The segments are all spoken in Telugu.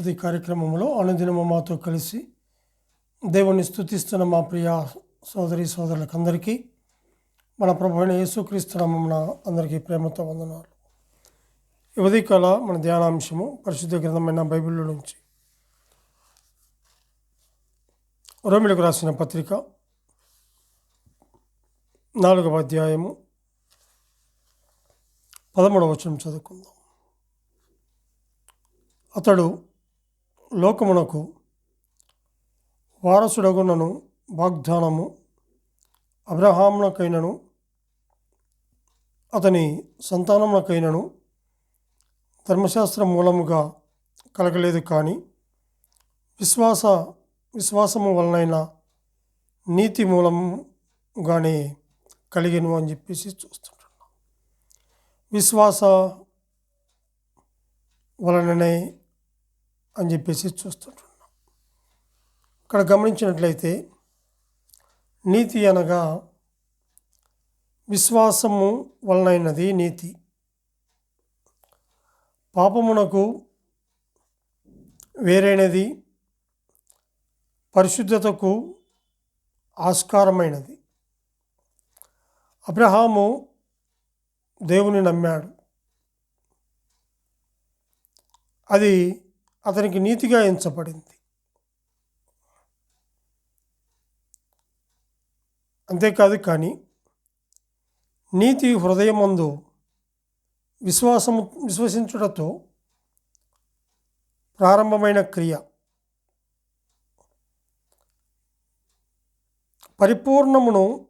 అనుదిన కార్యక్రమంలో అనుదినము మాతో కలిసి దేవుణ్ణి స్థుతిస్తున్న మా ప్రియ సోదరి సోదరులకందరికీ మన ప్రభుణ యేసుక్రీస్తు నామమున అందరికీ ప్రేమతో వందనాలు. ఈ ఉదయకాల మన ధ్యానాంశము పరిశుద్ధ గ్రంథమైన బైబిల్లో నుంచి. రోమిలకు రాసిన పత్రిక నాలుగవ అధ్యాయము పదమూడవ వచనం చదువుకుందాం. అతడు లోకమునకు వారసుడగునను వాగ్దానము అబ్రహామునకైనను అతని సంతానమునకైనను ధర్మశాస్త్రం మూలముగా కలగలేదు కానీ విశ్వాస విశ్వాసము వలనైన నీతి మూలముగానే కలిగను అని చెప్పేసి చూస్తుంటున్నాం. విశ్వాస వలననే అని చెప్పేసి చూస్తుంటున్నాం. ఇక్కడ గమనించినట్లయితే నీతి అనగా విశ్వాసము వలనైనది నీతి. పాపమునకు వేరైనది పరిశుద్ధతకు ఆస్కారమైనది. అబ్రహాము దేవుని నమ్మాడు. అది అతనికి నీతిగా ఎంచబడింది. అంతేకాదు కానీ నీతి హృదయమందు విశ్వాసము విశ్వసించుటతో ప్రారంభమైన క్రియ. పరిపూర్ణమును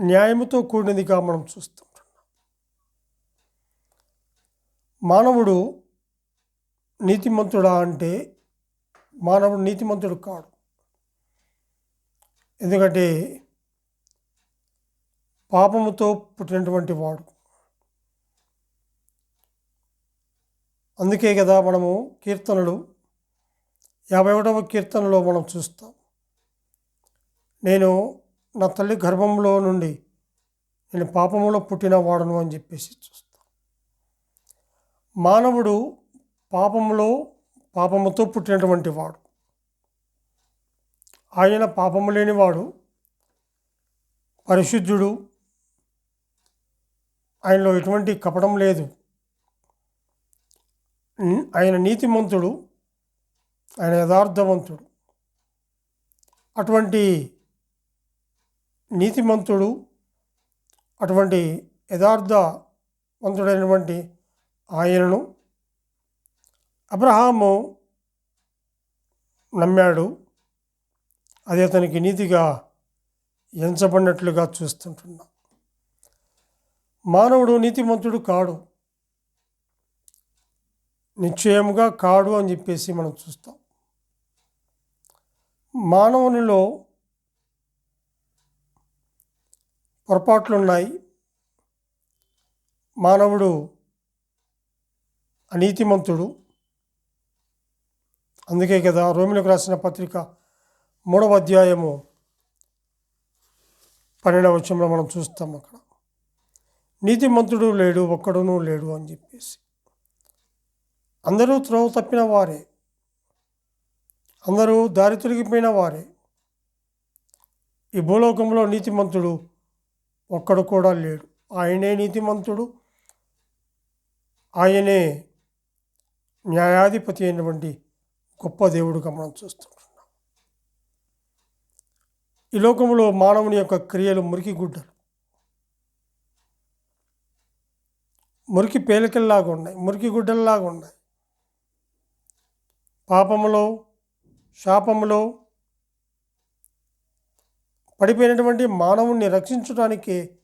న్యాయముతో కూడినదిగా మనం చూస్తుంటున్నాం మానవుడు నీతిమంతుడా అంటే మానవుడు నీతిమంతుడు కాడు. ఎందుకంటే పాపముతో పుట్టినటువంటి వాడు. అందుకే కదా మనము కీర్తనలు యాభై ఒకటవ కీర్తనలో మనం చూస్తాం. నేను నా తల్లి గర్భంలో నుండి నేను పాపములో పుట్టిన వాడను అని చెప్పేసి చూస్తాం. మానవుడు పాపములో పాపముతో పుట్టినటువంటి వాడు. ఆయన పాపము లేనివాడు పరిశుద్ధుడు ఆయనలో ఎటువంటి కపటం లేదు. ఆయన నీతిమంతుడు ఆయన యథార్థవంతుడు. అటువంటి నీతిమంతుడు అటువంటి యథార్థవంతుడైనటువంటి ఆయనను అబ్రహాము నమ్మాడు. అది అతనికి నీతిగా ఎంచబడినట్లుగా చూస్తుంటున్నాం. మానవుడు నీతిమంతుడు కాడు. నిశ్చయముగా కాడు అని చెప్పేసి మనం చూస్తాం. మానవునిలో పొరపాట్లున్నాయి. మానవుడు అనీతిమంతుడు. అందుకే కదా రోమిలకు రాసిన పత్రిక మూడవ అధ్యాయము పన్నెండవ వచ్చంలో మనం చూస్తాం అక్కడ. నీతిమంతుడు లేడు ఒక్కడునూ లేడు అని చెప్పేసి. అందరూ త్రోవ తప్పిన వారే. అందరూ దారి తొలగిపోయిన వారే. ఈ భూలోకంలో నీతిమంతుడు ఒక్కడు కూడా లేడు. ఆయనే నీతిమంతుడు. ఆయనే న్యాయాధిపతి అయినటువంటి గొప్ప దేవుడుగా మనం చూస్తుంటున్నాం. ఈ లోకంలో మానవుని యొక్క క్రియలు మురికి గుడ్డలు. మురికి పేలికల్లాగా ఉన్నాయి మురికి గుడ్డల్లాగా ఉన్నాయి. పాపములో శాపములో పడిపోయినటువంటి మానవుణ్ణి రక్షించడానికి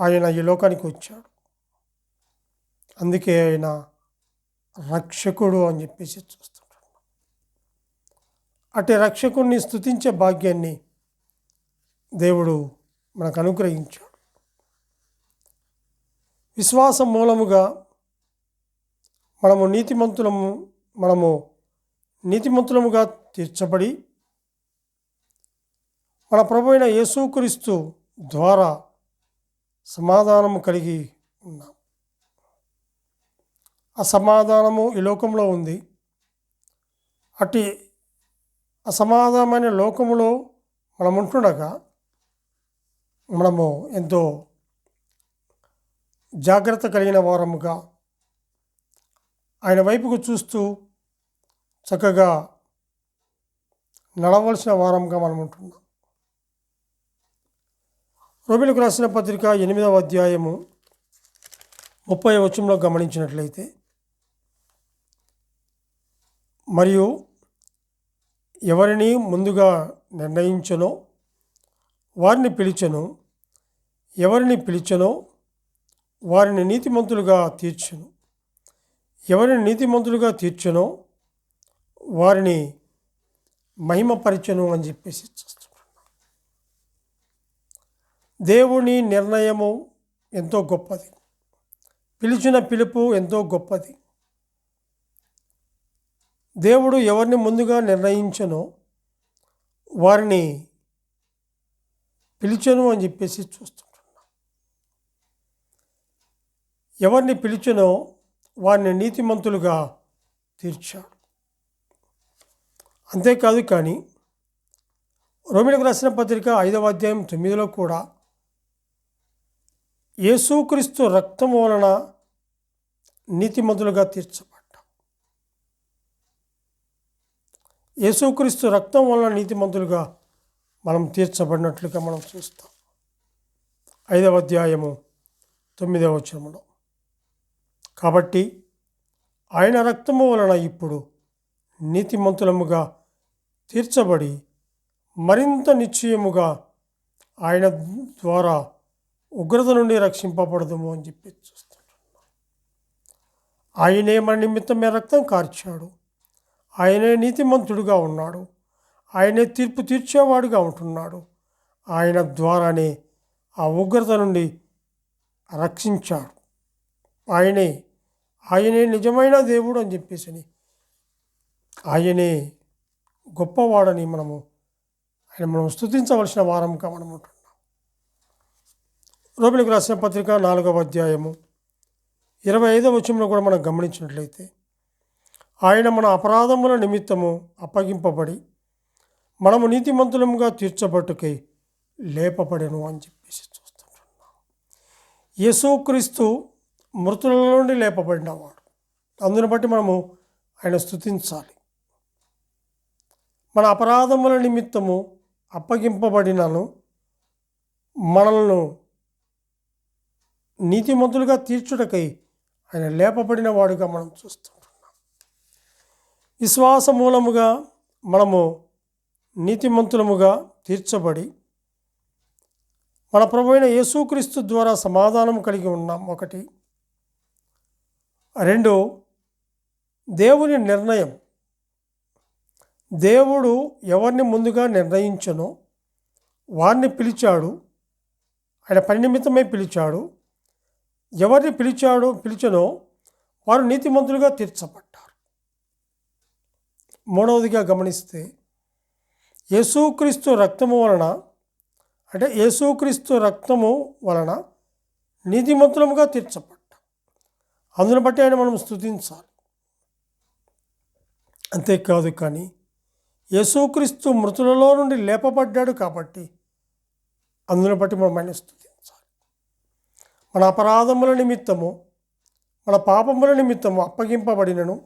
ఆయన ఈ లోకానికి వచ్చాడు. అందుకే ఆయన రక్షకుడు అని చెప్పేసి చూస్తుంటాడు. అటు రక్షకుడిని స్థుతించే భాగ్యాన్ని దేవుడు మనకు అనుగ్రహించాడు. విశ్వాసం మూలముగా మనము నీతిమంతులము మనము నీతిమంతులముగా తీర్చబడి మన ప్రభు అయిన యేసుక్రీస్తు ద్వారా సమాధానము కలిగి ఉన్నాం అసమాధానము ఈ లోకంలో ఉంది. అట్టి అసమాధానమైన లోకములో మనం ఉంటుండగా మనము ఎంతో జాగ్రత్త కలిగిన వారముగా ఆయన వైపుకు చూస్తూ చక్కగా నడవలసిన వారంగా మనం ఉంటున్నాం రోమిలకు రాసిన పత్రిక ఎనిమిదవ అధ్యాయము ముప్పై వచ్చంలో గమనించినట్లయితే మరియు ఎవరిని ముందుగా నిర్ణయించనో వారిని పిలిచను ఎవరిని పిలిచనో వారిని నీతిమంతులుగా తీర్చను. ఎవరిని నీతిమంతులుగా తీర్చనో వారిని మహిమపరిచను అని చెప్పేసి దేవుని నిర్ణయము ఎంతో గొప్పది. పిలిచిన పిలుపు ఎంతో గొప్పది. దేవుడు ఎవరిని ముందుగా నిర్ణయించనో వారిని పిలిచను అని చెప్పేసి చూస్తుంటున్నాం. ఎవరిని పిలిచనో వారిని నీతిమంతులుగా తీర్చాడు. అంతేకాదు కానీ రోమిలకు రాసిన పత్రిక ఐదవ అధ్యాయం తొమ్మిదిలో కూడా యేసుక్రీస్తు రక్తం వలన నీతిమంతులుగా తీర్చబడ్డాం యేసుక్రీస్తు రక్తం వలన నీతిమంతులుగా మనం తీర్చబడినట్లుగా మనం చూస్తాం. ఐదవ అధ్యాయము తొమ్మిదవ వచనములో. కాబట్టి ఆయన రక్తము వలన ఇప్పుడు నీతిమంతులముగా తీర్చబడి మరింత నిశ్చయముగా ఆయన ద్వారా ఉగ్రత నుండి రక్షింపబడదుము అని చెప్పి చూస్తుంటున్నాం. ఆయనే మన నిమిత్తమే రక్తం కార్చాడు. ఆయనే నీతిమంతుడుగా ఉన్నాడు. ఆయనే తీర్పు తీర్చేవాడుగా ఉంటున్నాడు. ఆయన ద్వారానే ఆ ఉగ్రత నుండి రక్షించాడు. ఆయనే ఆయనే నిజమైన దేవుడు అని చెప్పేసి అని ఆయనే గొప్పవాడని మనము ఆయన మనం స్థుతించవలసిన వారంగా మనం ఉంటున్నాం. రోమిలకు రాసిన పత్రిక నాలుగవ అధ్యాయము ఇరవై ఐదవ వచనంలో కూడా మనం గమనించినట్లయితే ఆయన మన అపరాధముల నిమిత్తము అప్పగింపబడి మనము నీతిమంతులముగా తీర్చబట్టుకై లేపబడెను అని చెప్పేసి చూస్తుంటున్నాం. యేసుక్రీస్తు మృతుల నుండి లేపబడినవాడు. అందుని బట్టి మనము ఆయన స్థుతించాలి మన అపరాధముల నిమిత్తము అప్పగింపబడినను మనల్ని నీతిమంతులుగా తీర్చుటకై ఆయన లేపబడిన వాడుగా మనం చూస్తాం. విశ్వాస మూలముగా మనము నీతిమంతులముగా తీర్చబడి మన ప్రభువైన యేసుక్రీస్తు ద్వారా సమాధానం కలిగి ఉన్నాం ఒకటి. రెండు దేవుని నిర్ణయం. దేవుడు ఎవరిని ముందుగా నిర్ణయించనో వారిని పిలిచాడు ఆయన పని నిమిత్తమై పిలిచాడు. ఎవరిని పిలిచాడు పిలిచనో వారు నీతిమంతులుగా తీర్చబడ్డారు. మూడవదిగా గమనిస్తే యేసుక్రీస్తు రక్తము వలన అంటే యేసుక్రీస్తు రక్తము వలన నీతిమంతులముగా తీర్చబడ్డ. అందును బట్టి ఆయన మనం స్థుతించాలి అంతేకాదు కానీ యేసుక్రీస్తు మృతులలో నుండి లేపబడ్డాడు కాబట్టి అందును బట్టి మనం ఆయన స్థుతించాలి మన అపరాధముల నిమిత్తము మన పాపముల నిమిత్తము అప్పగింపబడినను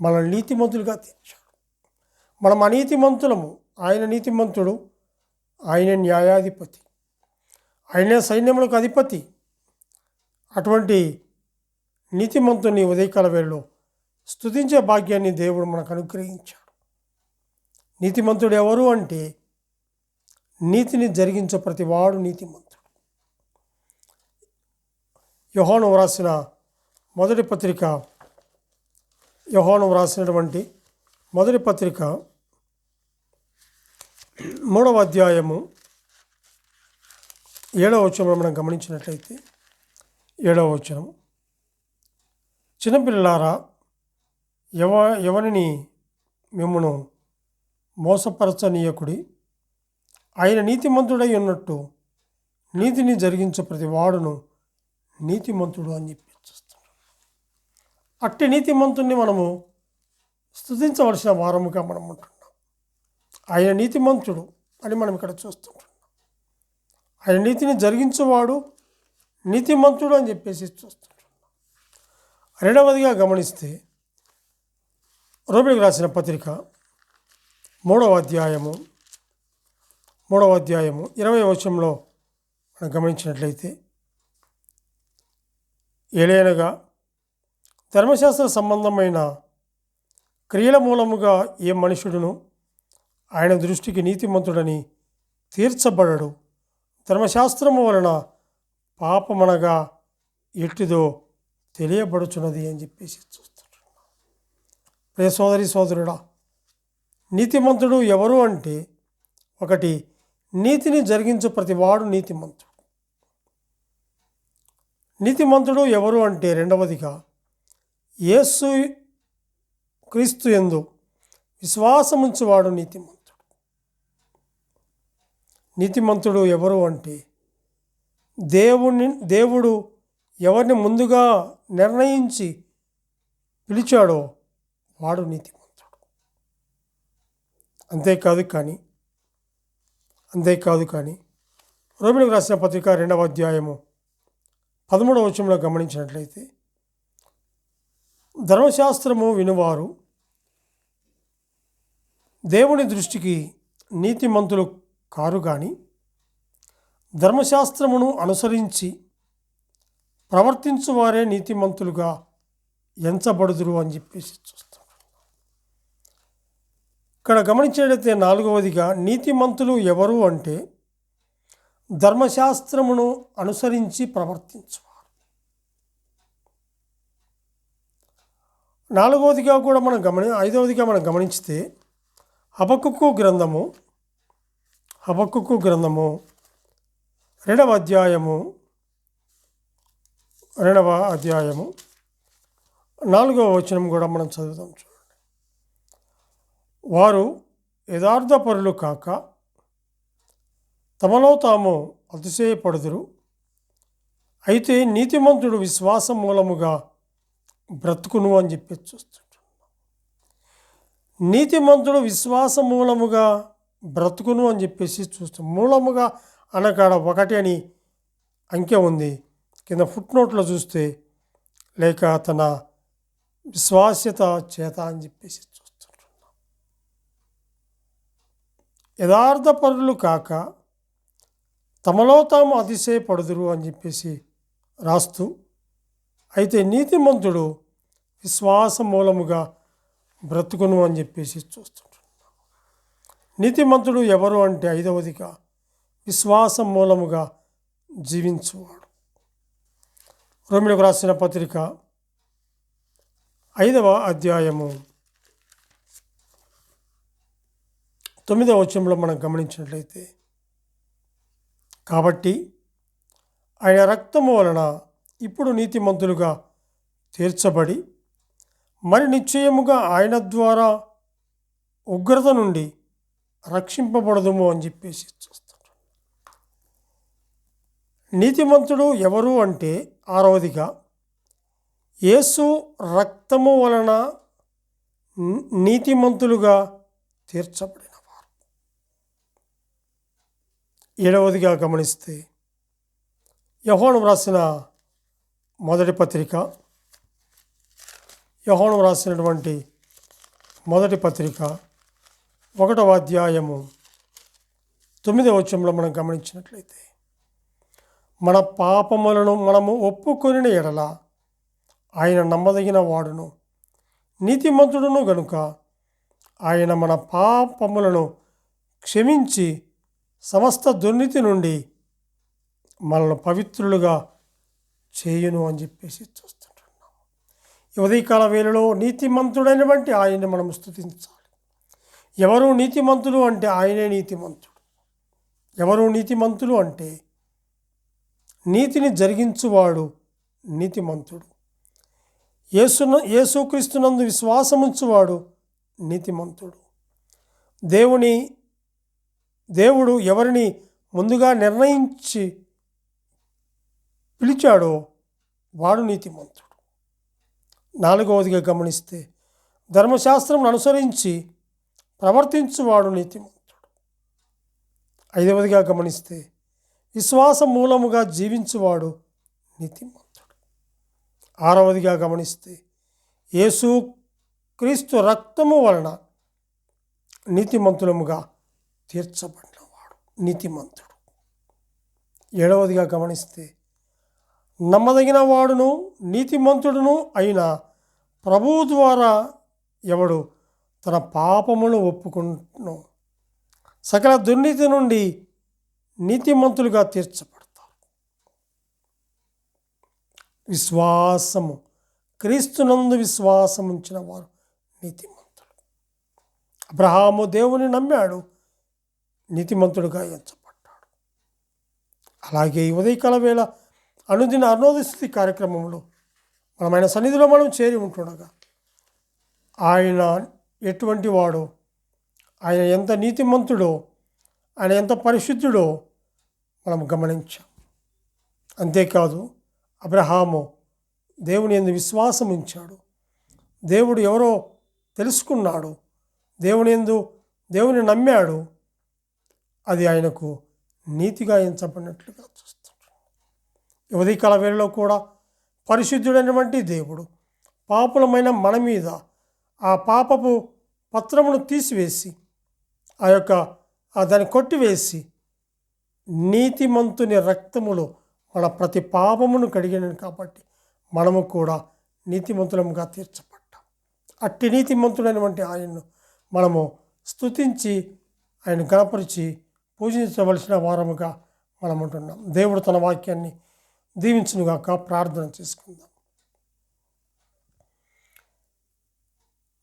మన నీతిమంతులుగా తీర్చాడు. మనం అనీతిమంతులము. ఆయన నీతిమంతుడు ఆయన న్యాయాధిపతి ఆయనే సైన్యములకు అధిపతి. అటువంటి నీతిమంతుని ఉదయకాల వేళలో స్తుతించే భాగ్యాన్ని దేవుడు మనకు అనుగ్రహించాడు. నీతిమంతుడు ఎవరు అంటే నీతిని జరిగించే ప్రతివాడు నీతిమంతుడు. యోహాను వ్రాసిన మొదటి పత్రిక యోహాను వ్రాసినటువంటి మొదటి పత్రిక మూడవ అధ్యాయము ఏడవ వచనంలో మనం గమనించినట్లయితే ఏడవ వచనం చిన్నపిల్లారా ఎవ ఎవరిని మిమ్మను మోసపరచనీయకుడి ఆయన నీతిమంతుడై ఉన్నట్టు నీతిని జరిగించే ప్రతి వాడును నీతిమంతుడు అని చెప్పి. అట్టి నీతిమంతుణ్ణి మనము స్థుతించవలసిన వారముగా మనం ఉంటున్నాం. ఆయన నీతిమంతుడు అని మనం ఇక్కడ చూస్తుంటున్నాం. ఆయన నీతిని జరిగించేవాడు నీతిమంతుడు అని చెప్పేసి చూస్తుంటున్నాం. రెండవదిగా గమనిస్తే రోమిలకు రాసిన పత్రిక మూడవ అధ్యాయము మూడవ అధ్యాయము ఇరవై వచనంలో మనం గమనించినట్లయితే ఏలైనగా ధర్మశాస్త్ర సంబంధమైన క్రియల మూలముగా ఏ మనుషుడును ఆయన దృష్టికి నీతిమంతుడని తీర్చబడడు. ధర్మశాస్త్రము వలన పాపమనగా ఎట్టిదో తెలియబడుచున్నది అని చెప్పేసి చూస్తున్నాడు ప్రియ సోదరి సోదరుడా నీతిమంతుడు ఎవరు అంటే ఒకటి నీతిని జరిగించు ప్రతివాడు నీతిమంతుడు. నీతిమంతుడు ఎవరు అంటే రెండవదిగా యేసు క్రీస్తు ఎందు విశ్వాసముంచువాడు నీతిమంతుడు. నీతిమంతుడు ఎవరు అంటే దేవుని దేవుడు ఎవరిని ముందుగా నిర్ణయించి పిలిచాడో వాడు నీతిమంతుడు. అంతేకాదు కానీ అంతేకాదు కానీ రోమిలకు రాసిన పత్రిక రెండవ అధ్యాయము పదమూడవ వచనంలో గమనించినట్లయితే ధర్మశాస్త్రము వినువారు. దేవుని దృష్టికి నీతిమంతులు కారు కానీ ధర్మశాస్త్రమును అనుసరించి ప్రవర్తించువారే నీతిమంతులుగా ఎంచబడుదురు అని చెప్పేసి చూస్తాం ఇక్కడ గమనించేటైతే నాలుగవదిగా నీతిమంతులు ఎవరు అంటే ధర్మశాస్త్రమును అనుసరించి ప్రవర్తించువారు. నాలుగవదిగా కూడా మనం గమని ఐదవదిగా మనం గమనించితే హబక్కుకు గ్రంథము హబక్కుకు గ్రంథము రెండవ అధ్యాయము రెండవ అధ్యాయము నాలుగవ వచనం కూడా మనం చదువుదాం చూడండి. వారు యథార్థ పరులు కాక తమలో తాము అతిశయపడుదురు. అయితే నీతిమంతుడు విశ్వాసం మూలముగా బ్రతుకును అని చెప్పి చూస్తుంటున్నాం నీతిమంతుడు విశ్వాస మూలముగా బ్రతుకును అని చెప్పేసి చూస్తాం. మూలముగా అనకాడ ఒకటి అని అంకె ఉంది. కింద ఫుట్ నోట్లో చూస్తే లేక తన విశ్వాస్యత చేత అని చెప్పేసి చూస్తుంటున్నాం. యథార్థపరులు కాక తమలో తాము అతిశయపడుదురు అని చెప్పేసి రాస్తూ అయితే నీతిమంతుడు విశ్వాస మూలముగా బ్రతుకును అని చెప్పేసి చూస్తుంటున్నాం నీతిమంతుడు ఎవరు అంటే ఐదవదిగా విశ్వాసం మూలముగా జీవించువాడు. రోమిలకు రాసిన పత్రిక ఐదవ అధ్యాయము తొమ్మిదవ వచ్చంలో మనం గమనించినట్లయితే కాబట్టి ఆయన రక్తము వలన ఇప్పుడు నీతిమంతులుగా తీర్చబడి మరి నిశ్చయముగా ఆయన ద్వారా ఉగ్రత నుండి రక్షింపబడదుము అని చెప్పేసి చూస్తారు నీతిమంతుడు ఎవరు అంటే ఆరవదిగా యేసు రక్తము వలన నీతిమంతులుగా తీర్చబడిన వారు ఏడవదిగా గమనిస్తే యహోను రాసిన మొదటి పత్రిక. యహోను రాసినటువంటి మొదటి పత్రిక ఒకటవ అధ్యాయము తొమ్మిదవ వచ్చంలో మనం గమనించినట్లయితే మన పాపములను మనము ఒప్పుకొని ఎడల ఆయన నమ్మదగిన వాడును నీతిమంతుడును గనుక ఆయన మన పాపములను క్షమించి సమస్త దుర్నీతి నుండి మనల్ని పవిత్రులుగా చేయును అని చెప్పేసి చూస్తుంటున్నాము ఈ ఉదయకాల వేళలో నీతిమంతుడైనటువంటి ఆయన్ని మనం స్తుతించాలి. ఎవరు నీతిమంతులు అంటే ఆయనే నీతిమంతుడు. ఎవరు నీతిమంతులు అంటే నీతిని జరిగించువాడు నీతిమంతుడు. యేసున యేసుక్రీస్తునందు విశ్వాసముంచువాడు నీతిమంతుడు. దేవుని దేవుడు ఎవరిని ముందుగా నిర్ణయించి పిలిచాడో వాడు నీతిమంతుడు. నాలుగవదిగా గమనిస్తే ధర్మశాస్త్రం అనుసరించి ప్రవర్తించువాడు నీతిమంతుడు. ఐదవదిగా గమనిస్తే విశ్వాసం మూలముగా జీవించువాడు నీతిమంతుడు. ఆరవదిగా గమనిస్తే యేసు క్రీస్తు రక్తము వలన నీతిమంతులముగా తీర్చబడినవాడు నీతిమంతుడు. ఏడవదిగా గమనిస్తే నమ్మదగిన వాడును నీతిమంతుడును అయిన ప్రభువు ద్వారా ఎవడు తన పాపమును ఒప్పుకుంటును. సకల దుర్నీతి నుండి నీతిమంతులుగా తీర్చబడతారు. విశ్వాసము క్రీస్తునందు విశ్వాసం ఉంచిన వారు నీతిమంతులు. అబ్రహాము దేవుని నమ్మాడు నీతిమంతుడుగా ఎంచబడ్డాడు. అలాగే ఉదయకాల వేళ అనుదిన అరుణోదయ కార్యక్రమంలో మనమైన సన్నిధిలో మనం చేరి ఉంటుండగా ఆయన ఎటువంటి వాడో ఆయన ఎంత నీతిమంతుడో ఆయన ఎంత పరిశుద్ధుడో మనం గమనించాం. అంతేకాదు అబ్రహాము దేవుని ఎందు విశ్వాసం ఉంచాడు. దేవుడు ఎవరో తెలుసుకున్నాడు. దేవుని ఎందు దేవుని నమ్మాడు. అది ఆయనకు నీతిగా ఎంచబడినట్లుగా చూస్తాం. ఉదయకాల వేళలో కూడా పరిశుద్ధుడైనటువంటి దేవుడు పాపులమైన మన మీద ఆ పాపపు పత్రమును తీసివేసి ఆ యొక్క దాన్ని కొట్టివేసి నీతిమంతుని రక్తములో మన ప్రతి పాపమును కడిగినను కాబట్టి మనము కూడా నీతిమంతులముగా తీర్చబడ్డాం. అట్టి నీతిమంతుడైనటువంటి ఆయన్ను మనము స్తుతించి ఆయన గణపరిచి పూజించవలసిన వారముగా మనం ఉంటున్నాం దేవుడు తన వాక్యాన్ని దీవించునుగాక ప్రార్థన చేసుకుందాం.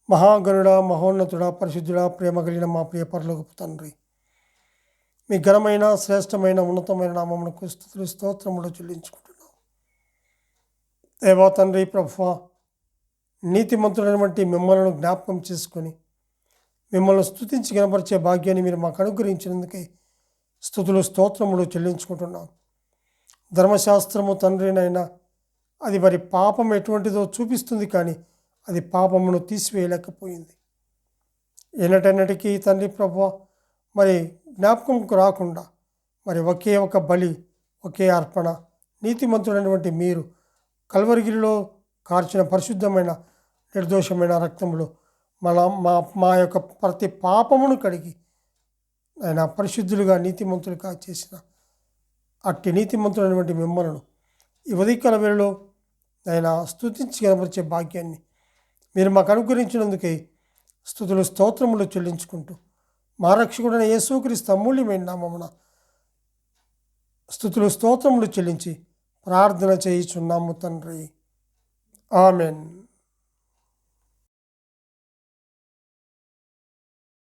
మహాగణుడ మహోన్నతుడ పరిశుద్ధుడ ప్రేమ కలిగిన మా ప్రియ పరలోకపు తండ్రి మీ ఘనమైన శ్రేష్టమైన ఉన్నతమైన నామమునకు స్థుతులు స్తోత్రములు చెల్లించుకుంటున్నాం. దేవా తండ్రి ప్రభు నీతిమంతుడైనటువంటి మిమ్మల్ని జ్ఞాపకం చేసుకొని మిమ్మల్ని స్థుతించి కనపరిచే భాగ్యాన్ని మీరు మాకు అనుగ్రహించినందుకే స్థుతులు స్తోత్రములు చెల్లించుకుంటున్నాం. ధర్మశాస్త్రము తండ్రినైనా అది మరి పాపం ఎటువంటిదో చూపిస్తుంది కానీ అది పాపమును తీసివేయలేకపోయింది. ఎన్నటన్నటికీ తండ్రి ప్రభు మరి జ్ఞాపకంకు రాకుండా మరి ఒకే ఒక బలి ఒకే అర్పణ నీతిమంతుడైనటువంటి మీరు కల్వరిగిరిలో కార్చిన పరిశుద్ధమైన నిర్దోషమైన రక్తంలో మన మా మా యొక్క ప్రతి పాపమును కడిగి ఆయన పరిశుద్ధులుగా నీతిమంతులుగా చేసిన అట్టి నీతిమంతుడైనటువంటి మిమ్మలను ఈ ఉదయకాల వేళలో ఆయన స్తుతించి కనపరిచే భాగ్యాన్ని మీరు మాకు అనుగ్రహించినందుకే స్థుతులు స్తోత్రములు చెల్లించుకుంటూ మా రక్షకుడైన యేసుక్రీస్తు అమూల్యమైన నామమున స్థుతులు స్తోత్రములు చెల్లించి ప్రార్థన చేయుచున్నాము తండ్రి. ఆమెన్.